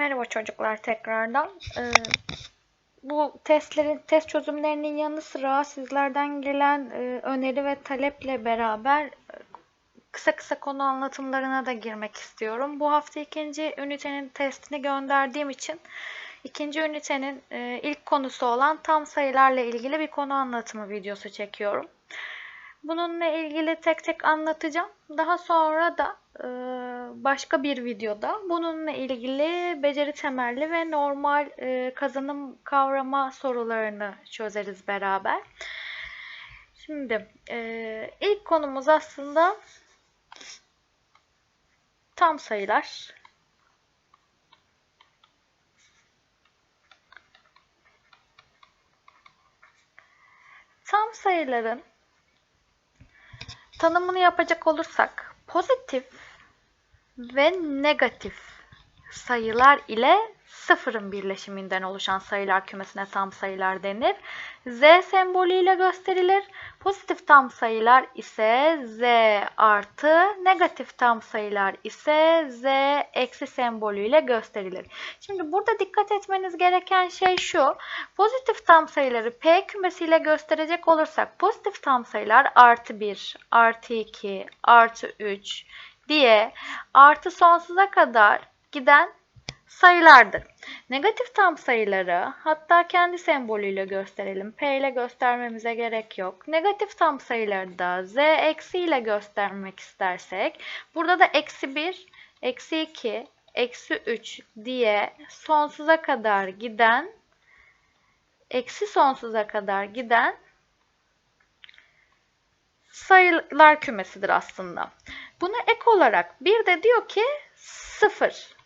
Merhaba çocuklar tekrardan. Ee, bu testlerin test çözümlerinin yanı sıra sizlerden gelen e, öneri ve taleple beraber e, kısa kısa konu anlatımlarına da girmek istiyorum. Bu hafta ikinci ünitenin testini gönderdiğim için ikinci ünitenin e, ilk konusu olan tam sayılarla ilgili bir konu anlatımı videosu çekiyorum. Bununla ilgili tek tek anlatacağım. Daha sonra da başka bir videoda bununla ilgili beceri temelli ve normal e, kazanım kavrama sorularını çözeriz beraber. Şimdi e, ilk konumuz aslında tam sayılar. Tam sayıların tanımını yapacak olursak pozitif ve negatif sayılar ile sıfırın birleşiminden oluşan sayılar kümesine tam sayılar denir. Z sembolüyle gösterilir. Pozitif tam sayılar ise Z artı, negatif tam sayılar ise Z eksi sembolüyle gösterilir. Şimdi burada dikkat etmeniz gereken şey şu. Pozitif tam sayıları P kümesiyle gösterecek olursak pozitif tam sayılar artı 1, artı 2, artı 3 diye artı sonsuza kadar giden sayılardır. Negatif tam sayıları hatta kendi sembolüyle gösterelim. P ile göstermemize gerek yok. Negatif tam sayıları da Z eksi ile göstermek istersek burada da eksi 1, eksi 2, eksi 3 diye sonsuza kadar giden eksi sonsuza kadar giden sayılar kümesidir aslında. Buna ek olarak bir de diyor ki 0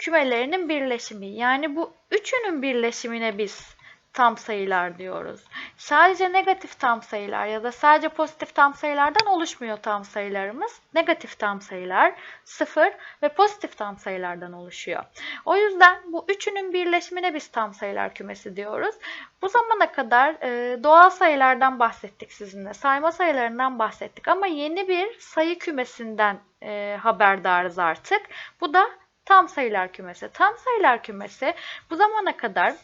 kümelerinin birleşimi. Yani bu üçünün birleşimine biz tam sayılar diyoruz. Sadece negatif tam sayılar ya da sadece pozitif tam sayılardan oluşmuyor tam sayılarımız. Negatif tam sayılar, sıfır ve pozitif tam sayılardan oluşuyor. O yüzden bu üçünün birleşimine biz tam sayılar kümesi diyoruz. Bu zamana kadar e, doğal sayılardan bahsettik sizinle. Sayma sayılarından bahsettik ama yeni bir sayı kümesinden e, haberdarız artık. Bu da tam sayılar kümesi. Tam sayılar kümesi bu zamana kadar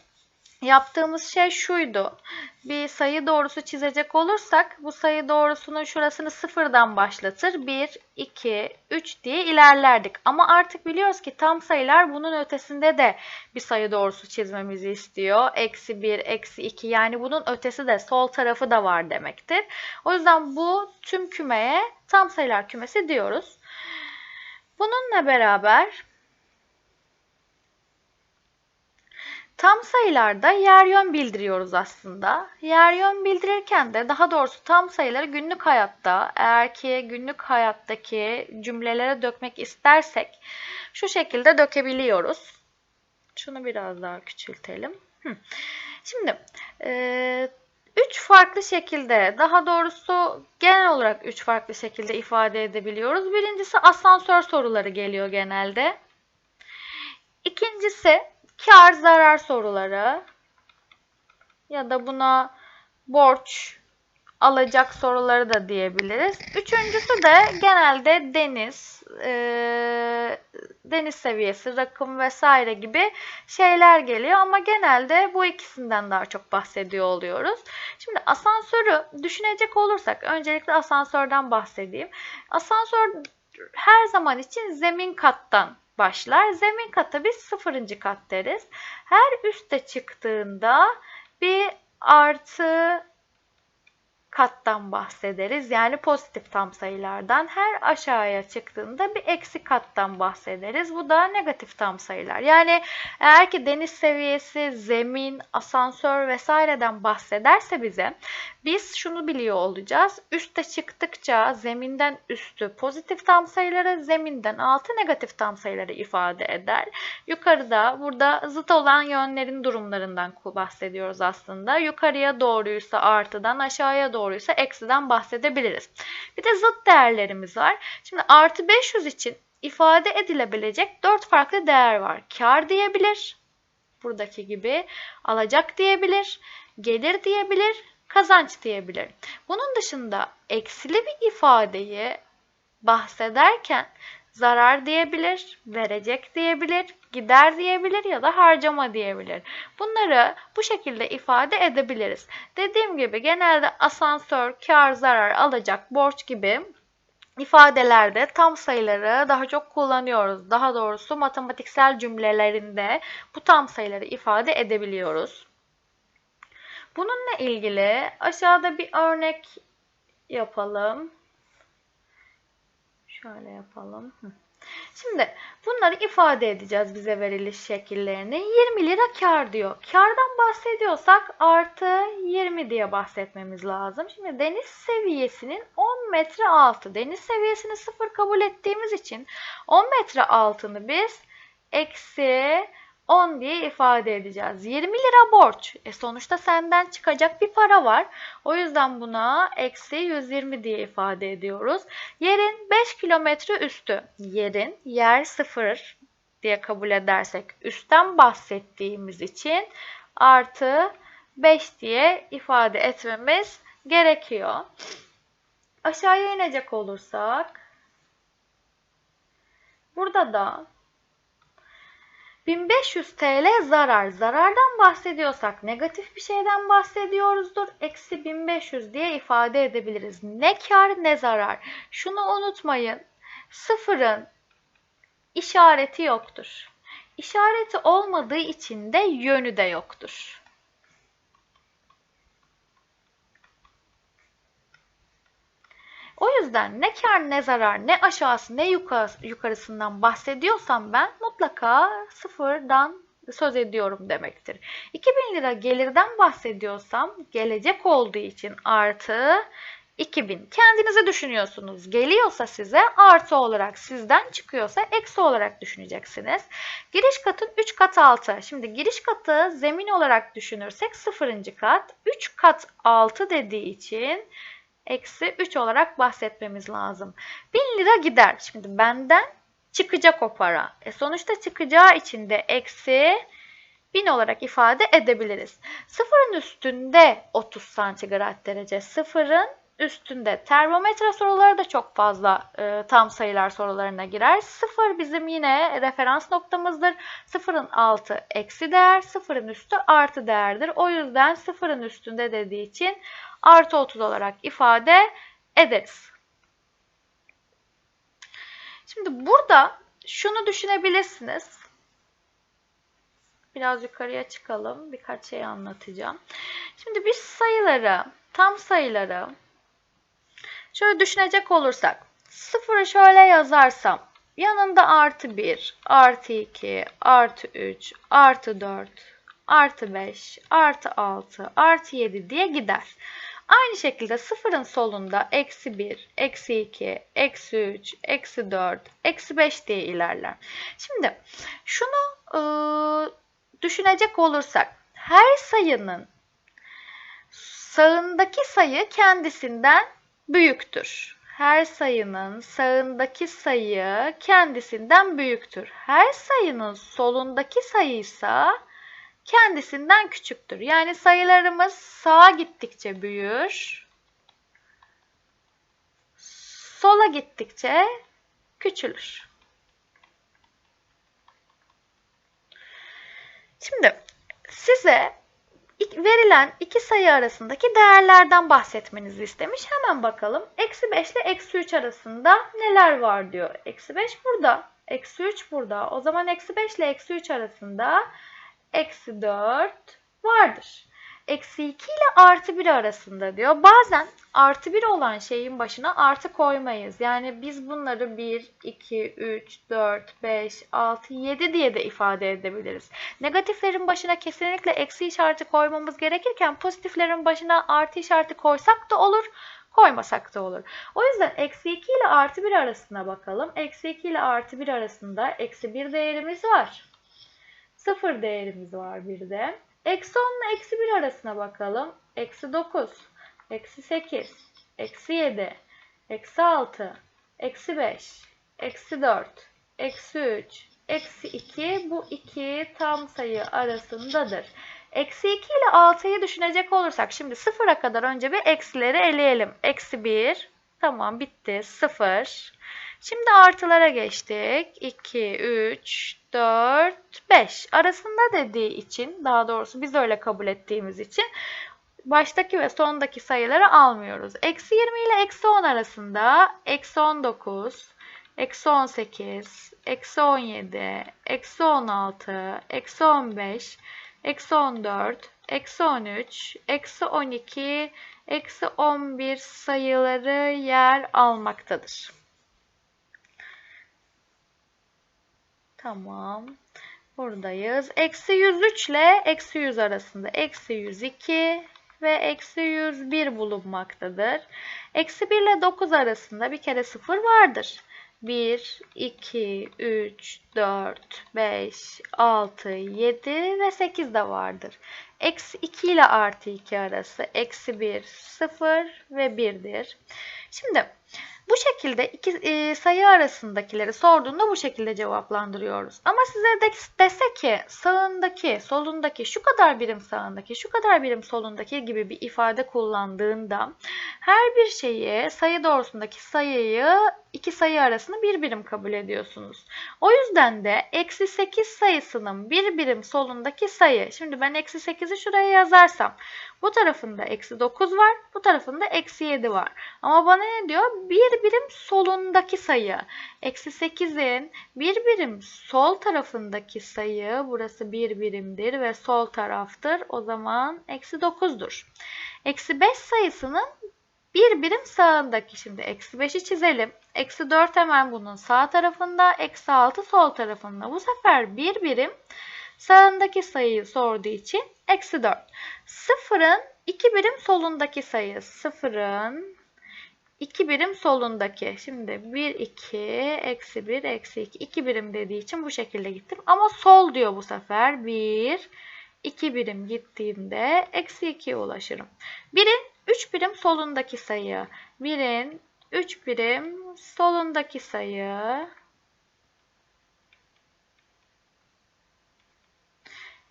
yaptığımız şey şuydu. Bir sayı doğrusu çizecek olursak bu sayı doğrusunun şurasını sıfırdan başlatır. 1, 2, 3 diye ilerlerdik. Ama artık biliyoruz ki tam sayılar bunun ötesinde de bir sayı doğrusu çizmemizi istiyor. Eksi 1, eksi 2 yani bunun ötesi de sol tarafı da var demektir. O yüzden bu tüm kümeye tam sayılar kümesi diyoruz. Bununla beraber Tam sayılarda yer yön bildiriyoruz aslında. Yer yön bildirirken de daha doğrusu tam sayıları günlük hayatta eğer ki günlük hayattaki cümlelere dökmek istersek şu şekilde dökebiliyoruz. Şunu biraz daha küçültelim. Şimdi e, üç farklı şekilde daha doğrusu genel olarak üç farklı şekilde ifade edebiliyoruz. Birincisi asansör soruları geliyor genelde. İkincisi kar zarar soruları ya da buna borç alacak soruları da diyebiliriz. Üçüncüsü de genelde deniz, e, deniz seviyesi, rakım vesaire gibi şeyler geliyor ama genelde bu ikisinden daha çok bahsediyor oluyoruz. Şimdi asansörü düşünecek olursak öncelikle asansörden bahsedeyim. Asansör her zaman için zemin kattan başlar. Zemin kata biz sıfırıncı kat deriz. Her üste çıktığında bir artı kattan bahsederiz. Yani pozitif tam sayılardan. Her aşağıya çıktığında bir eksi kattan bahsederiz. Bu da negatif tam sayılar. Yani eğer ki deniz seviyesi, zemin, asansör vesaireden bahsederse bize biz şunu biliyor olacağız. Üste çıktıkça zeminden üstü pozitif tam sayıları, zeminden altı negatif tam sayıları ifade eder. Yukarıda burada zıt olan yönlerin durumlarından bahsediyoruz aslında. Yukarıya doğruysa artıdan, aşağıya doğruysa eksiden bahsedebiliriz. Bir de zıt değerlerimiz var. Şimdi artı 500 için ifade edilebilecek 4 farklı değer var. Kar diyebilir, buradaki gibi alacak diyebilir, gelir diyebilir, kazanç diyebilir. Bunun dışında eksili bir ifadeyi bahsederken zarar diyebilir, verecek diyebilir, gider diyebilir ya da harcama diyebilir. Bunları bu şekilde ifade edebiliriz. Dediğim gibi genelde asansör, kar, zarar, alacak, borç gibi ifadelerde tam sayıları daha çok kullanıyoruz. Daha doğrusu matematiksel cümlelerinde bu tam sayıları ifade edebiliyoruz. Bununla ilgili aşağıda bir örnek yapalım. Şöyle yapalım. Şimdi bunları ifade edeceğiz bize veriliş şekillerini. 20 lira kar diyor. Kardan bahsediyorsak artı 20 diye bahsetmemiz lazım. Şimdi deniz seviyesinin 10 metre altı. Deniz seviyesini sıfır kabul ettiğimiz için 10 metre altını biz eksi 10 diye ifade edeceğiz. 20 lira borç. E sonuçta senden çıkacak bir para var. O yüzden buna eksi 120 diye ifade ediyoruz. Yerin 5 kilometre üstü. Yerin yer 0 diye kabul edersek üstten bahsettiğimiz için artı 5 diye ifade etmemiz gerekiyor. Aşağıya inecek olursak burada da 1500 TL zarar. Zarardan bahsediyorsak negatif bir şeyden bahsediyoruzdur. Eksi 1500 diye ifade edebiliriz. Ne kar ne zarar. Şunu unutmayın. Sıfırın işareti yoktur. İşareti olmadığı için de yönü de yoktur. O yüzden ne kar ne zarar ne aşağısı ne yukarısından bahsediyorsam ben mutlaka sıfırdan söz ediyorum demektir. 2000 lira gelirden bahsediyorsam gelecek olduğu için artı 2000. Kendinize düşünüyorsunuz. Geliyorsa size artı olarak sizden çıkıyorsa eksi olarak düşüneceksiniz. Giriş katın 3 kat altı. Şimdi giriş katı zemin olarak düşünürsek 0. kat. 3 kat altı dediği için eksi 3 olarak bahsetmemiz lazım. 1000 lira gider. Şimdi benden çıkacak o para. E sonuçta çıkacağı için de eksi 1000 olarak ifade edebiliriz. Sıfırın üstünde 30 santigrat derece. Sıfırın üstünde. Termometre soruları da çok fazla e, tam sayılar sorularına girer. Sıfır bizim yine referans noktamızdır. Sıfırın altı eksi değer, sıfırın üstü artı değerdir. O yüzden sıfırın üstünde dediği için artı 30 olarak ifade ederiz. Şimdi burada şunu düşünebilirsiniz. Biraz yukarıya çıkalım. Birkaç şey anlatacağım. Şimdi biz sayıları, tam sayıları şöyle düşünecek olursak sıfırı şöyle yazarsam yanında artı 1, artı 2, artı 3, artı 4, artı 5, artı 6, artı 7 diye gider. Aynı şekilde sıfırın solunda eksi 1, eksi 2, eksi 3, eksi 4, eksi 5 diye ilerler. Şimdi şunu e, düşünecek olursak her sayının sağındaki sayı kendisinden büyüktür. Her sayının sağındaki sayı kendisinden büyüktür. Her sayının solundaki sayı ise kendisinden küçüktür. Yani sayılarımız sağa gittikçe büyür. Sola gittikçe küçülür. Şimdi size verilen iki sayı arasındaki değerlerden bahsetmenizi istemiş. Hemen bakalım. Eksi 5 ile eksi 3 arasında neler var diyor. Eksi 5 burada. Eksi 3 burada. O zaman eksi 5 ile eksi 3 arasında eksi 4 vardır. Eksi 2 ile artı 1 arasında diyor. Bazen artı 1 olan şeyin başına artı koymayız. Yani biz bunları 1, 2, 3, 4, 5, 6, 7 diye de ifade edebiliriz. Negatiflerin başına kesinlikle eksi işareti koymamız gerekirken pozitiflerin başına artı işareti koysak da olur koymasak da olur. O yüzden eksi 2 ile artı 1 arasına bakalım. Eksi 2 ile artı 1 arasında eksi 1 değerimiz var. 0 değerimiz var bir de. Eksi 10 ile eksi 1 arasına bakalım. Eksi 9, eksi 8, eksi 7, eksi 6, eksi 5, eksi 4, eksi 3, eksi 2. Bu iki tam sayı arasındadır. Eksi 2 ile 6'yı düşünecek olursak şimdi 0'a kadar önce bir eksileri eleyelim. Eksi 1, tamam bitti. 0. Şimdi artılara geçtik. 2, 3, 4, 5. Arasında dediği için, daha doğrusu biz öyle kabul ettiğimiz için baştaki ve sondaki sayıları almıyoruz. Eksi 20 ile eksi 10 arasında eksi 19, eksi 18, eksi 17, eksi 16, eksi 15, eksi 14, eksi 13, eksi 12, eksi 11 sayıları yer almaktadır. Tamam. Buradayız. Eksi 103 ile eksi 100 arasında eksi 102 ve eksi 101 bulunmaktadır. Eksi 1 ile 9 arasında bir kere 0 vardır. 1, 2, 3, 4, 5, 6, 7 ve 8 de vardır. Eksi 2 ile artı 2 arası eksi 1, 0 ve 1'dir. Şimdi bu şekilde iki e, sayı arasındakileri sorduğunda bu şekilde cevaplandırıyoruz. Ama size de, dese ki sağındaki, solundaki, şu kadar birim sağındaki, şu kadar birim solundaki gibi bir ifade kullandığında her bir şeyi sayı doğrusundaki sayıyı iki sayı arasında bir birim kabul ediyorsunuz. O yüzden de eksi 8 sayısının bir birim solundaki sayı. Şimdi ben eksi 8'i şuraya yazarsam bu tarafında eksi 9 var. Bu tarafında eksi 7 var. Ama bana ne diyor? Bir birim solundaki sayı. Eksi 8'in bir birim sol tarafındaki sayı. Burası bir birimdir ve sol taraftır. O zaman eksi 9'dur. Eksi 5 sayısının bir birim sağındaki. Şimdi eksi 5'i çizelim. Eksi 4 hemen bunun sağ tarafında. Eksi 6 sol tarafında. Bu sefer bir birim sağındaki sayıyı sorduğu için eksi 4. Sıfırın 2 birim solundaki sayı. Sıfırın 2 birim solundaki. Şimdi 1, 2, eksi 1, eksi 2. 2 birim dediği için bu şekilde gittim. Ama sol diyor bu sefer. 1, 2 birim gittiğimde eksi 2'ye ulaşırım. 1'in 3 birim solundaki sayı. 1'in 3 birim solundaki sayı.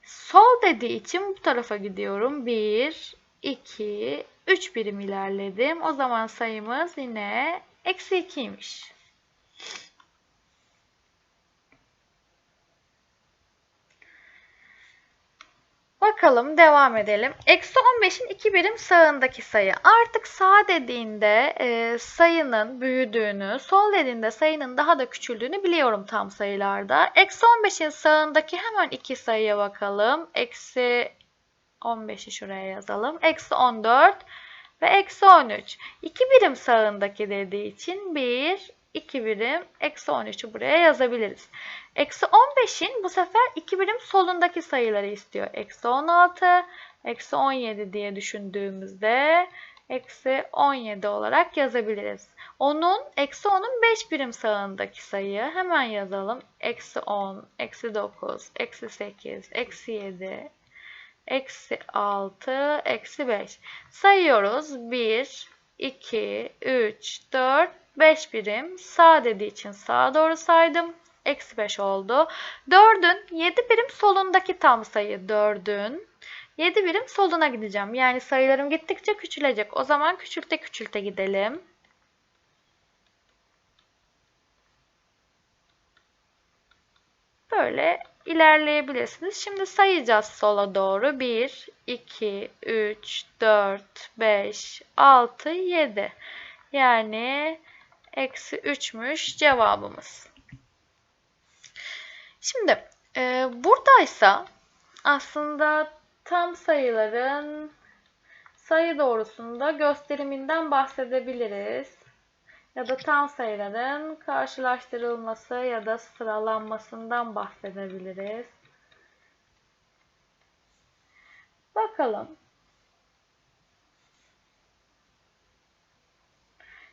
Sol dediği için bu tarafa gidiyorum. 1, 2, 3 birim ilerledim. O zaman sayımız yine eksi 2'ymiş. Bakalım devam edelim. Eksi 15'in 2 birim sağındaki sayı. Artık sağ dediğinde e, sayının büyüdüğünü, sol dediğinde sayının daha da küçüldüğünü biliyorum tam sayılarda. Eksi 15'in sağındaki hemen iki sayıya bakalım. Eksi 15'i şuraya yazalım. Eksi 14 ve eksi 13. 2 birim sağındaki dediği için 1, 2 birim eksi 13'ü buraya yazabiliriz. Eksi 15'in bu sefer 2 birim solundaki sayıları istiyor. Eksi 16, eksi 17 diye düşündüğümüzde eksi 17 olarak yazabiliriz. Onun eksi 10'un 5 birim sağındaki sayı hemen yazalım. Eksi 10, eksi 9, eksi 8, eksi 7, eksi 6, eksi 5. Sayıyoruz. 1, 2, 3, 4, 5 birim. Sağ dediği için sağa doğru saydım. Eksi 5 oldu. 4'ün 7 birim solundaki tam sayı 4'ün 7 birim soluna gideceğim. Yani sayılarım gittikçe küçülecek. O zaman küçülte küçülte gidelim. Böyle ilerleyebilirsiniz. Şimdi sayacağız sola doğru. 1, 2, 3, 4, 5, 6, 7. Yani eksi 3'müş cevabımız. Şimdi e, buradaysa aslında tam sayıların sayı doğrusunda gösteriminden bahsedebiliriz. Ya da tam sayıların karşılaştırılması ya da sıralanmasından bahsedebiliriz. Bakalım.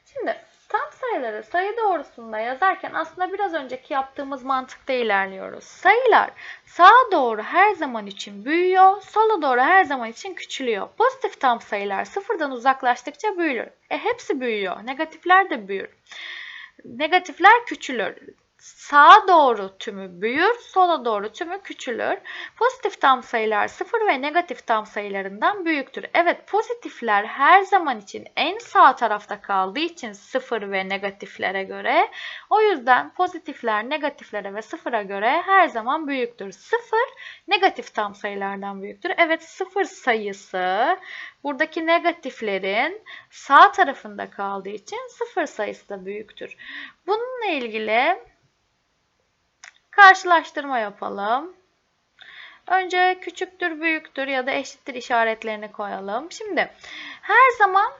Şimdi tam sayıları sayı doğrusunda yazarken aslında biraz önceki yaptığımız mantıkta ilerliyoruz. Sayılar sağa doğru her zaman için büyüyor, sola doğru her zaman için küçülüyor. Pozitif tam sayılar sıfırdan uzaklaştıkça büyür. E hepsi büyüyor. Negatifler de büyür. Negatifler küçülür. Sağa doğru tümü büyür, sola doğru tümü küçülür. Pozitif tam sayılar sıfır ve negatif tam sayılarından büyüktür. Evet pozitifler her zaman için en sağ tarafta kaldığı için sıfır ve negatiflere göre. O yüzden pozitifler negatiflere ve sıfıra göre her zaman büyüktür. Sıfır negatif tam sayılardan büyüktür. Evet sıfır sayısı buradaki negatiflerin sağ tarafında kaldığı için sıfır sayısı da büyüktür. Bununla ilgili Karşılaştırma yapalım. Önce küçüktür, büyüktür ya da eşittir işaretlerini koyalım. Şimdi her zaman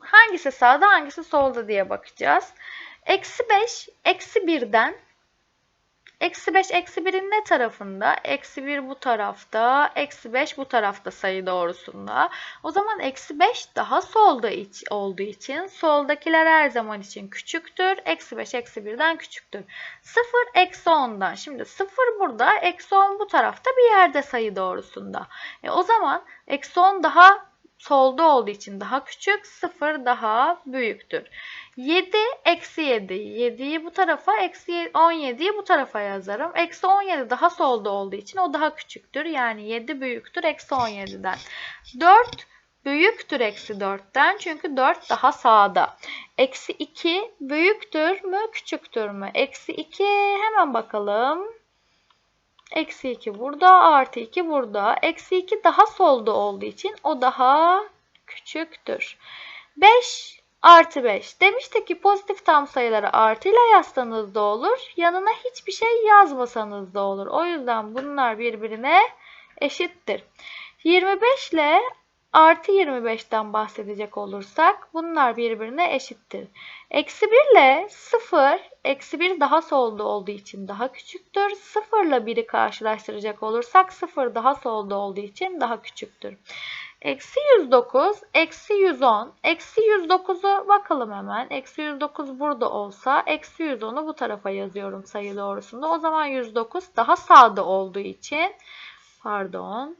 hangisi sağda hangisi solda diye bakacağız. Eksi 5, eksi 1'den Eksi 5 eksi 1'in ne tarafında? Eksi 1 bu tarafta, eksi 5 bu tarafta sayı doğrusunda. O zaman eksi 5 daha solda iç, olduğu için soldakiler her zaman için küçüktür. Eksi 5 eksi 1'den küçüktür. 0 eksi 10'dan. Şimdi 0 burada, eksi 10 bu tarafta bir yerde sayı doğrusunda. E, o zaman eksi 10 daha solda olduğu için daha küçük, 0 daha büyüktür. 7 eksi 7. 7'yi bu tarafa, eksi 17'yi bu tarafa yazarım. Eksi 17 daha solda olduğu için o daha küçüktür. Yani 7 büyüktür eksi 17'den. 4 büyüktür eksi 4'ten çünkü 4 daha sağda. Eksi 2 büyüktür mü küçüktür mü? Eksi 2 hemen bakalım. Eksi 2 burada artı 2 burada. Eksi 2 daha solda olduğu için o daha küçüktür. 5 artı 5. Demiştik ki pozitif tam sayıları artıyla yazsanız da olur. Yanına hiçbir şey yazmasanız da olur. O yüzden bunlar birbirine eşittir. 25 ile artı 25'ten bahsedecek olursak bunlar birbirine eşittir. Eksi 1 ile 0, eksi 1 daha solda olduğu için daha küçüktür. 0 ile 1'i karşılaştıracak olursak 0 daha solda olduğu için daha küçüktür. Eksi 109, eksi 110, eksi 109'u bakalım hemen. Eksi 109 burada olsa eksi 110'u bu tarafa yazıyorum sayı doğrusunda. O zaman 109 daha sağda olduğu için pardon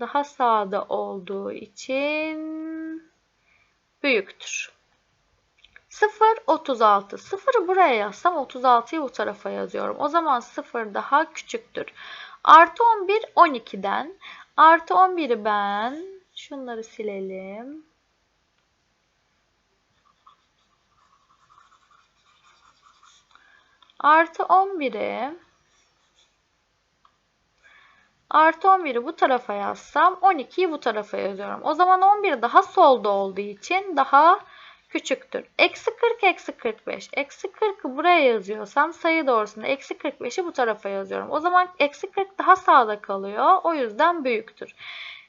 daha sağda olduğu için büyüktür. 0, 36. 0'ı buraya yazsam 36'yı bu tarafa yazıyorum. O zaman 0 daha küçüktür. Artı 11, 12'den. Artı 11'i ben şunları silelim. Artı 11'i Artı 11'i bu tarafa yazsam 12'yi bu tarafa yazıyorum. O zaman 11 daha solda olduğu için daha küçüktür. Eksi 40 eksi 45. Eksi 40'ı buraya yazıyorsam sayı doğrusunda eksi 45'i bu tarafa yazıyorum. O zaman eksi 40 daha sağda kalıyor. O yüzden büyüktür.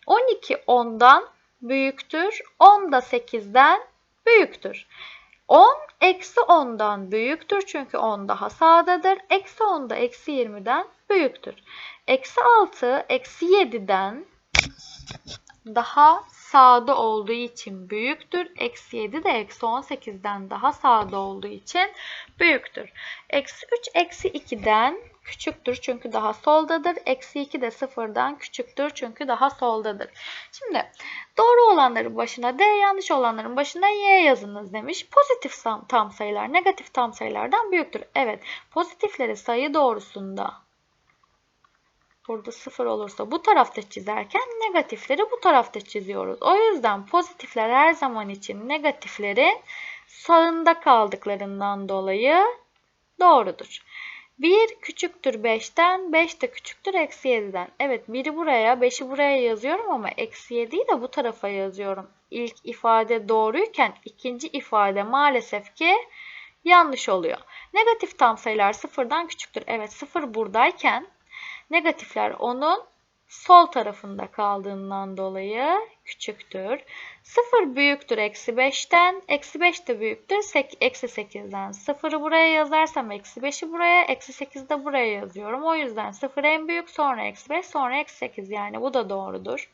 12 10'dan büyüktür. 10 da 8'den büyüktür. 10 eksi 10'dan büyüktür çünkü 10 daha sağdadır. Eksi 10 da eksi 20'den büyüktür. Eksi 6 eksi 7'den daha sağda olduğu için büyüktür. Eksi 7 de eksi 18'den daha sağda olduğu için büyüktür. Eksi 3 eksi 2'den küçüktür çünkü daha soldadır. Eksi 2 de sıfırdan küçüktür çünkü daha soldadır. Şimdi doğru olanların başına D, yanlış olanların başına Y yazınız demiş. Pozitif tam sayılar negatif tam sayılardan büyüktür. Evet pozitifleri sayı doğrusunda burada sıfır olursa bu tarafta çizerken negatifleri bu tarafta çiziyoruz. O yüzden pozitifler her zaman için negatiflerin sağında kaldıklarından dolayı doğrudur. 1 küçüktür 5'ten, 5 de küçüktür eksi 7'den. Evet 1'i buraya, 5'i buraya yazıyorum ama eksi 7'yi de bu tarafa yazıyorum. İlk ifade doğruyken ikinci ifade maalesef ki yanlış oluyor. Negatif tam sayılar sıfırdan küçüktür. Evet 0 buradayken negatifler onun sol tarafında kaldığından dolayı küçüktür. 0 büyüktür eksi 5'ten. Eksi 5 de büyüktür eksi 8'den. 0'ı buraya yazarsam eksi 5'i buraya, eksi 8'i de buraya yazıyorum. O yüzden 0 en büyük sonra eksi 5 sonra eksi 8 yani bu da doğrudur.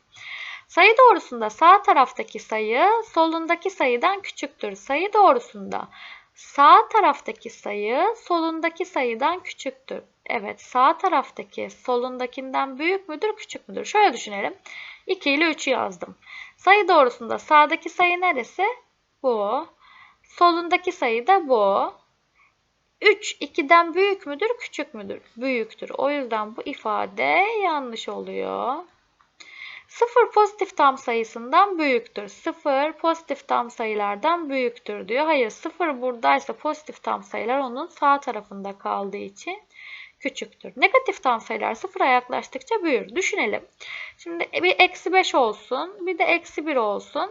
Sayı doğrusunda sağ taraftaki sayı solundaki sayıdan küçüktür. Sayı doğrusunda sağ taraftaki sayı solundaki sayıdan küçüktür. Evet sağ taraftaki solundakinden büyük müdür küçük müdür? Şöyle düşünelim. 2 ile 3'ü yazdım. Sayı doğrusunda sağdaki sayı neresi? Bu. Solundaki sayı da bu. 3 2'den büyük müdür, küçük müdür? Büyüktür. O yüzden bu ifade yanlış oluyor. 0 pozitif tam sayısından büyüktür. 0 pozitif tam sayılardan büyüktür diyor. Hayır 0 buradaysa pozitif tam sayılar onun sağ tarafında kaldığı için küçüktür. Negatif tam sayılar sıfıra yaklaştıkça büyür. Düşünelim. Şimdi bir eksi 5 olsun. Bir de eksi 1 olsun.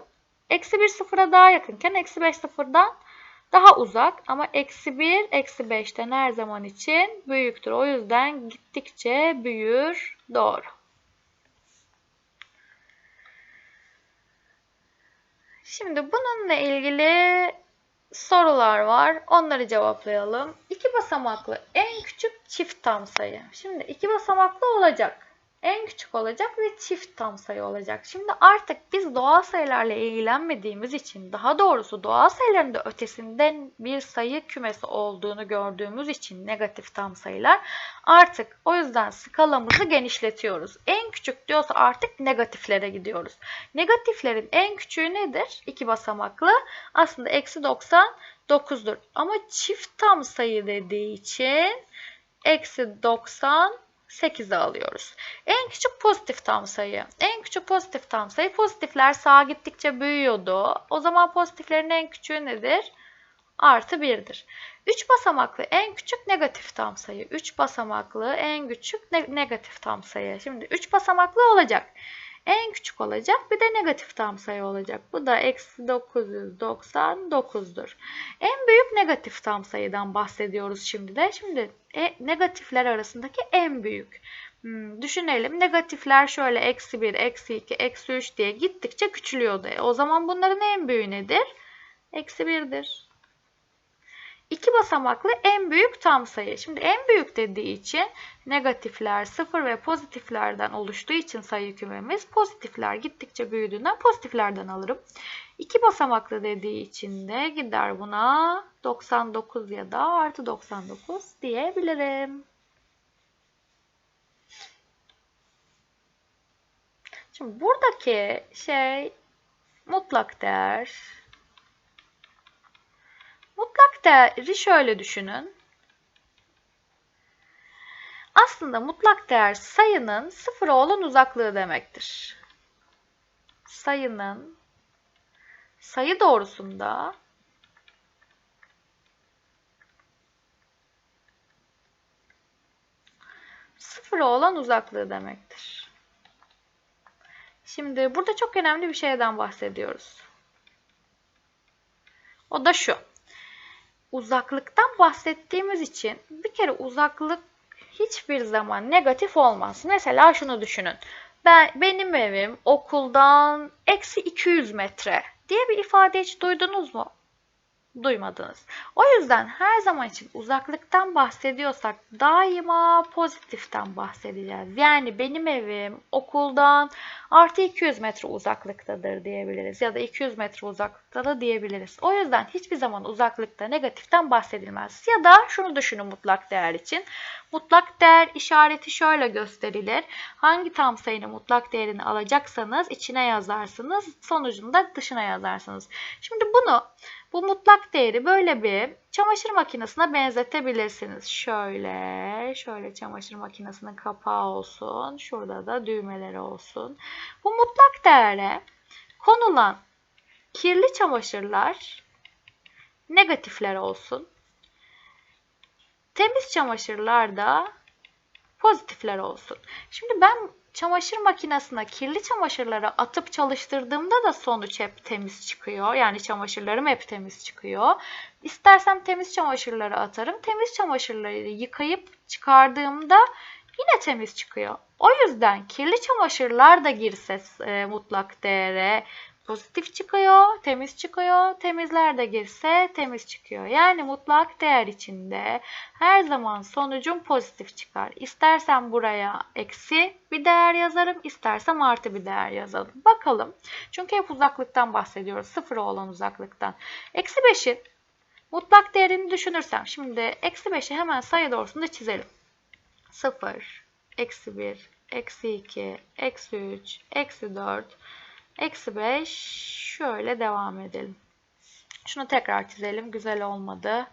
Eksi 1 sıfıra daha yakınken eksi 5 sıfırdan daha uzak. Ama eksi 1 eksi 5'ten her zaman için büyüktür. O yüzden gittikçe büyür. Doğru. Şimdi bununla ilgili sorular var. Onları cevaplayalım. İki basamaklı en küçük çift tam sayı. Şimdi iki basamaklı olacak en küçük olacak ve çift tam sayı olacak. Şimdi artık biz doğal sayılarla ilgilenmediğimiz için daha doğrusu doğal sayıların da ötesinden bir sayı kümesi olduğunu gördüğümüz için negatif tam sayılar artık o yüzden skalamızı genişletiyoruz. En küçük diyorsa artık negatiflere gidiyoruz. Negatiflerin en küçüğü nedir? İki basamaklı. Aslında eksi 99'dur. Ama çift tam sayı dediği için eksi 90 8'e alıyoruz. En küçük pozitif tam sayı. En küçük pozitif tam sayı. Pozitifler sağa gittikçe büyüyordu. O zaman pozitiflerin en küçüğü nedir? Artı 1'dir. 3 basamaklı en küçük negatif tam sayı. 3 basamaklı en küçük ne negatif tam sayı. Şimdi 3 basamaklı olacak. En küçük olacak bir de negatif tam sayı olacak. Bu da eksi 999'dur. En büyük negatif tam sayıdan bahsediyoruz şimdi de. Şimdi e, negatifler arasındaki en büyük. Hmm, düşünelim negatifler şöyle eksi 1, eksi 2, eksi 3 diye gittikçe küçülüyordu. E, o zaman bunların en büyüğü nedir? Eksi 1'dir. İki basamaklı en büyük tam sayı. Şimdi en büyük dediği için negatifler sıfır ve pozitiflerden oluştuğu için sayı kümemiz pozitifler gittikçe büyüdüğünden pozitiflerden alırım. İki basamaklı dediği için de gider buna 99 ya da artı 99 diyebilirim. Şimdi buradaki şey mutlak değer Mutlak değeri şöyle düşünün. Aslında mutlak değer sayının sıfıra olan uzaklığı demektir. Sayının sayı doğrusunda sıfıra olan uzaklığı demektir. Şimdi burada çok önemli bir şeyden bahsediyoruz. O da şu uzaklıktan bahsettiğimiz için bir kere uzaklık hiçbir zaman negatif olmaz. Mesela şunu düşünün. Ben, benim evim okuldan eksi 200 metre diye bir ifade hiç duydunuz mu? Duymadınız. O yüzden her zaman için uzaklıktan bahsediyorsak daima pozitiften bahsedeceğiz. Yani benim evim okuldan artı 200 metre uzaklıktadır diyebiliriz. Ya da 200 metre uzaklıkta da diyebiliriz. O yüzden hiçbir zaman uzaklıkta negatiften bahsedilmez. Ya da şunu düşünün mutlak değer için. Mutlak değer işareti şöyle gösterilir. Hangi tam sayının mutlak değerini alacaksanız içine yazarsınız. Sonucunda dışına yazarsınız. Şimdi bunu bu mutlak değeri böyle bir çamaşır makinesine benzetebilirsiniz. Şöyle, şöyle çamaşır makinesinin kapağı olsun. Şurada da düğmeleri olsun. Bu mutlak değere konulan kirli çamaşırlar negatifler olsun. Temiz çamaşırlar da pozitifler olsun. Şimdi ben çamaşır makinesine kirli çamaşırları atıp çalıştırdığımda da sonuç hep temiz çıkıyor. Yani çamaşırlarım hep temiz çıkıyor. İstersem temiz çamaşırları atarım. Temiz çamaşırları yıkayıp çıkardığımda yine temiz çıkıyor. O yüzden kirli çamaşırlar da girse e, mutlak değere pozitif çıkıyor, temiz çıkıyor. Temizler de girse temiz çıkıyor. Yani mutlak değer içinde her zaman sonucum pozitif çıkar. İstersen buraya eksi bir değer yazarım, istersem artı bir değer yazalım. Bakalım. Çünkü hep uzaklıktan bahsediyoruz. Sıfır olan uzaklıktan. Eksi 5'in mutlak değerini düşünürsem. Şimdi eksi 5'i hemen sayı doğrusunda çizelim. 0, eksi 1, eksi 2, eksi 3, eksi 4, Eksi 5 şöyle devam edelim. Şunu tekrar çizelim. Güzel olmadı.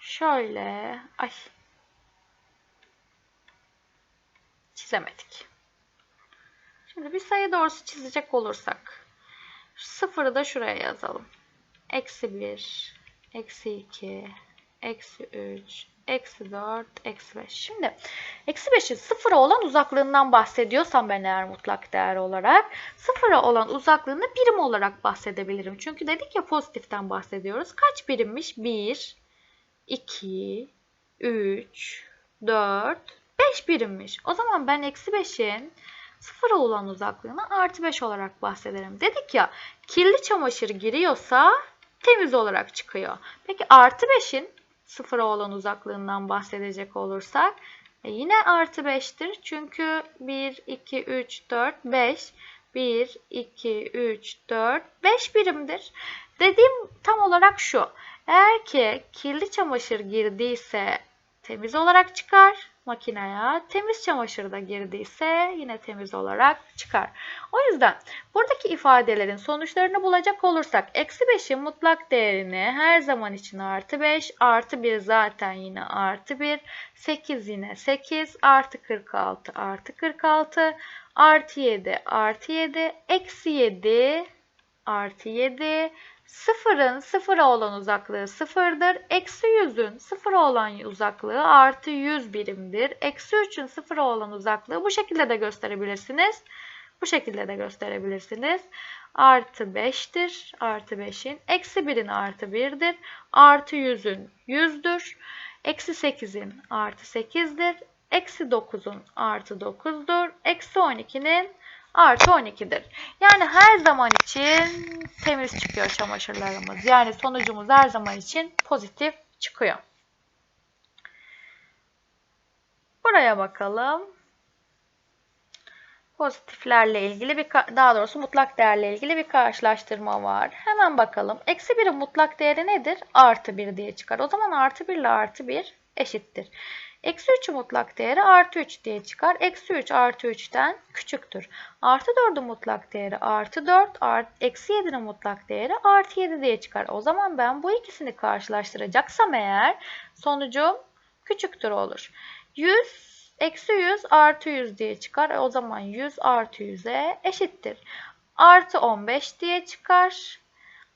Şöyle. Ay. Çizemedik. Şimdi bir sayı doğrusu çizecek olursak. Sıfırı da şuraya yazalım. Eksi 1, eksi 2, eksi 3, eksi 4, eksi 5. Şimdi eksi 5'in sıfıra olan uzaklığından bahsediyorsam ben eğer mutlak değer olarak sıfıra olan uzaklığını birim olarak bahsedebilirim. Çünkü dedik ya pozitiften bahsediyoruz. Kaç birimmiş? 1, 2, 3, 4, 5 birimmiş. O zaman ben eksi 5'in sıfıra olan uzaklığını artı 5 olarak bahsederim. Dedik ya kirli çamaşır giriyorsa temiz olarak çıkıyor. Peki artı 5'in sıfıra olan uzaklığından bahsedecek olursak e yine artı 5'tir. Çünkü 1, 2, 3, 4, 5. 1, 2, 3, 4, 5 birimdir. Dediğim tam olarak şu. Eğer ki kirli çamaşır girdiyse temiz olarak çıkar makineye. Temiz çamaşır da girdiyse yine temiz olarak çıkar. O yüzden buradaki ifadelerin sonuçlarını bulacak olursak eksi 5'in mutlak değerini her zaman için artı 5, artı 1 zaten yine artı 1, 8 yine 8, artı 46 artı 46, artı 7 artı 7, eksi 7 artı 7, Sıfırın sıfıra olan uzaklığı sıfırdır. Eksi yüzün sıfıra olan uzaklığı artı yüz birimdir. Eksi üçün sıfıra olan uzaklığı bu şekilde de gösterebilirsiniz. Bu şekilde de gösterebilirsiniz. Artı 5'tir. Artı 5'in. Eksi 1'in artı 1'dir. Artı 100'ün 100'dür. Eksi 8'in artı 8'dir. Eksi 9'un artı 9'dur. Eksi 12'nin artı 12'dir. Yani her zaman için temiz çıkıyor çamaşırlarımız. Yani sonucumuz her zaman için pozitif çıkıyor. Buraya bakalım. Pozitiflerle ilgili bir daha doğrusu mutlak değerle ilgili bir karşılaştırma var. Hemen bakalım. Eksi 1'in mutlak değeri nedir? Artı 1 diye çıkar. O zaman artı 1 ile artı 1 eşittir. Eksi 3'ün mutlak değeri artı 3 diye çıkar. Eksi 3 artı 3'ten küçüktür. Artı 4'ün mutlak değeri artı 4, art, eksi 7'nin mutlak değeri artı 7 diye çıkar. O zaman ben bu ikisini karşılaştıracaksam eğer sonucum küçüktür olur. 100, eksi 100 artı 100 diye çıkar. O zaman 100 artı 100'e eşittir. Artı 15 diye çıkar.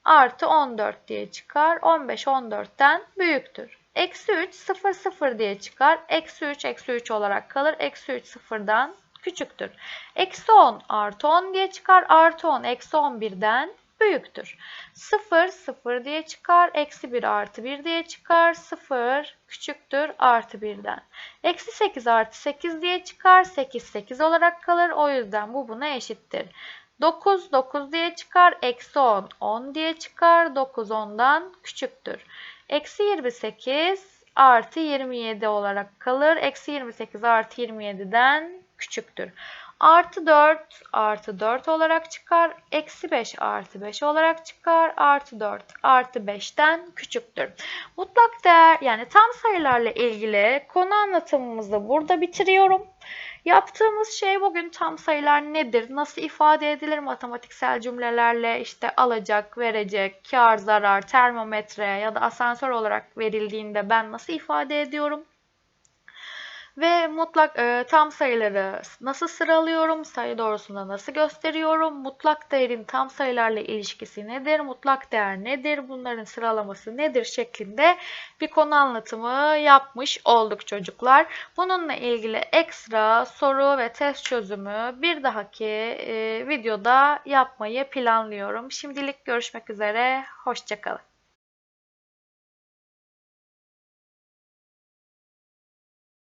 Artı 14 diye çıkar. 15 14'ten büyüktür. Eksi 3 0 0 diye çıkar. Eksi 3 eksi 3 olarak kalır. Eksi 3 sıfırdan küçüktür. Eksi 10 artı 10 diye çıkar. Artı 10 eksi 11'den büyüktür. 0 0 diye çıkar. Eksi 1 artı 1 diye çıkar. 0 küçüktür artı 1'den. Eksi 8 artı 8 diye çıkar. 8 8 olarak kalır. O yüzden bu buna eşittir. 9 9 diye çıkar. Eksi 10 10 diye çıkar. 9 10'dan küçüktür. Eksi 28 artı 27 olarak kalır. Eksi 28 artı 27'den küçüktür. Artı 4 artı 4 olarak çıkar. Eksi 5 artı 5 olarak çıkar. Artı 4 artı 5'ten küçüktür. Mutlak değer yani tam sayılarla ilgili konu anlatımımızı burada bitiriyorum. Yaptığımız şey bugün tam sayılar nedir, nasıl ifade edilir matematiksel cümlelerle işte alacak, verecek, kar, zarar, termometre ya da asansör olarak verildiğinde ben nasıl ifade ediyorum? Ve mutlak e, tam sayıları nasıl sıralıyorum? Sayı doğrusunda nasıl gösteriyorum? Mutlak değerin tam sayılarla ilişkisi nedir? Mutlak değer nedir? Bunların sıralaması nedir? şeklinde bir konu anlatımı yapmış olduk çocuklar. Bununla ilgili ekstra soru ve test çözümü bir dahaki e, videoda yapmayı planlıyorum. Şimdilik görüşmek üzere. Hoşçakalın.